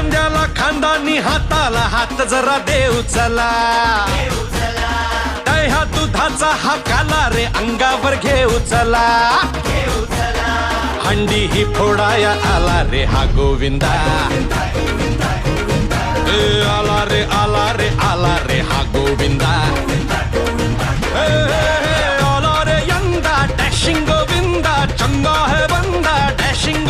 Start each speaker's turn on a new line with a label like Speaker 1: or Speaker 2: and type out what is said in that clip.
Speaker 1: खांद्याला खांदा नि हाताला हात जरा देव चला. दह्या दुधाचा हा काला रे अंगावर घेऊ चला. हंडी ही फोडाया आला रे हा गोविंदा. आला रे आला रे आला रे हा गोविंदा. आला रे यंदा डॅशिंग गोविंदा चंगा है बंदा डॅशिंग